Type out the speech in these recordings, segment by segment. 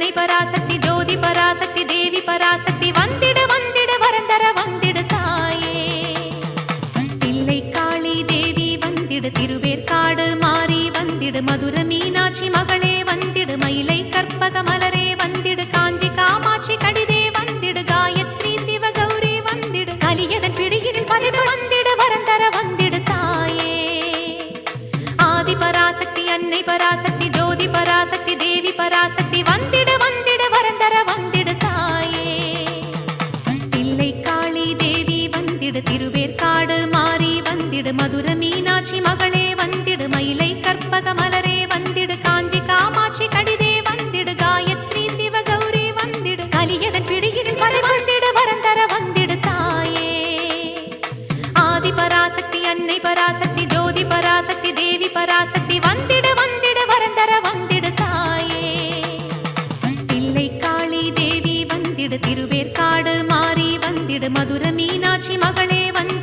அன்னை பராசக்தி ஜோதி பராசக்தி தேவி வந்திடு திருவேற்காடு மாறி வந்திடு மதுர மீனாட்சி மகளே வந்திடு மயிலை கற்பக மலரே வந்திடு காஞ்சி காமாட்சி கடிதே வந்திடு காயத்ரி சிவகௌரி வந்திடு கலியதன் பிடியினில் பல வந்திடு வரந்தர வந்திடு தாயே. ஆதி பராசக்தி அன்னை பராசக்தி ஜோதி பராசக்தி தேவி பராசக்தி வந்திடு வந்திடு வரந்தர வந்திடு தாயே. தில்லை காளி தேவி வந்திடு திருவேற்காடு மாறி வந்திடு மதுர மீனாட்சி மகள்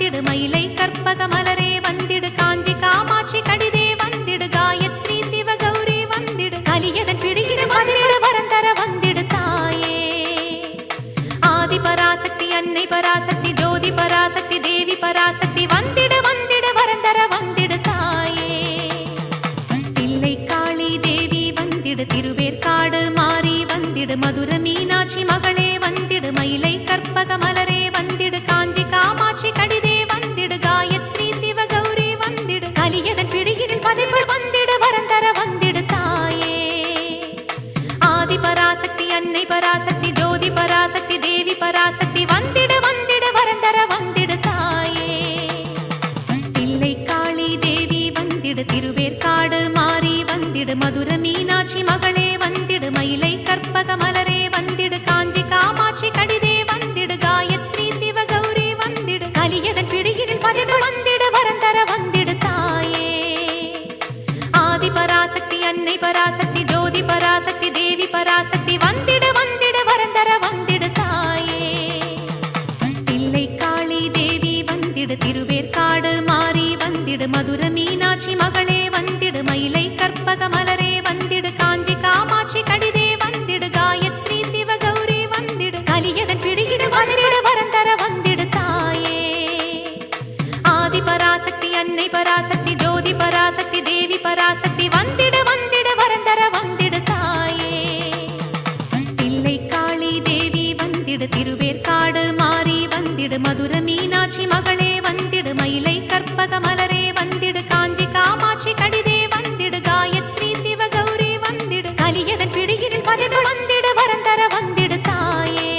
வந்திடு மயிலை கற்பக மலரே வந்திடு காஞ்சி காமாட்சி கடிதே வந்திடு காயத்ரி சிவகௌரி வந்திடு கலியதன் பிடியிடு வந்திடு வரந்தர வந்திடு தாயே. ஆதி பராசக்தி அன்னை பராசக்தி ஜோதி பராசக்தி தேவி பராசக்தி வந்திடு வந்திடு வரந்தர வந்திடு தாயே. தில்லை காளி தேவி வந்திடு திருவேற்காடு மாறி வந்திடு மதுர மீனாட்சி மகளே வந்திடு அன்னை பராசக்தி ஜோதி பராசக்தி தேவி பராசக்தி வந்திடு வந்திடு வரந்தர வந்திடு தாயே. தில்லை காளி தேவி வந்திடு திருவேற்காடு மாறி வந்திடு மதுர மீனாட்சி மகளே வந்திடு மயிலை கற்பக மலரே வந்திடு காஞ்சி காமாட்சி கடிதே வந்திடு காயத்ரி சிவகௌரி வந்திடு கலியதன் பிடியினில் பதிவு வந்திடு வரந்தர வந்திடு தாயே. ஆதி பராசக்தி அன்னை பராசக்தி ஜோதி பராசக்தி தேவி பராசக்தி வந்திடு மதுர மீனாட்சி மகளே வந்திடு மயிலை கற்பக மலரே வந்திடு காஞ்சி காமாட்சி கடிதே வந்திடு காயத்ரி சிவகௌரி வந்திடு கலியதன் பிடியிடு வந்திடு வரந்தர வந்திடு தாயே. ஆதி பராசக்தி அன்னை பராசக்தி ஜோதி பராசக்தி தேவி பராசக்தி வந்திடு வந்திடு மீனாட்சி மகளே வந்திடு மயிலை கற்பக மலரே வந்திடு காஞ்சி காமாட்சி கடிதே வந்திடு காயத்ரி சிவகௌரி வந்திடு கலியதன் பிடியினில் பதிவு வந்திடு வரந்தர வந்திடு தாயே.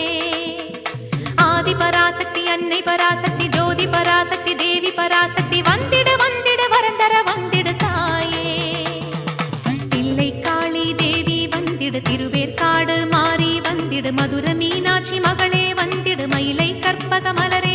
ஆதி பராசக்தி அன்னை பராசக்தி ஜோதி பராசக்தி தேவி பராசக்தி வந்திடு வந்திடு வரந்தர வந்திடு தாயே. தில்லை காளி தேவி வந்திடு திருவேற்காடு மாறி வந்திடு மதுர மீனாட்சி மகளே வந்திடு மயிலை கற்பக மலரே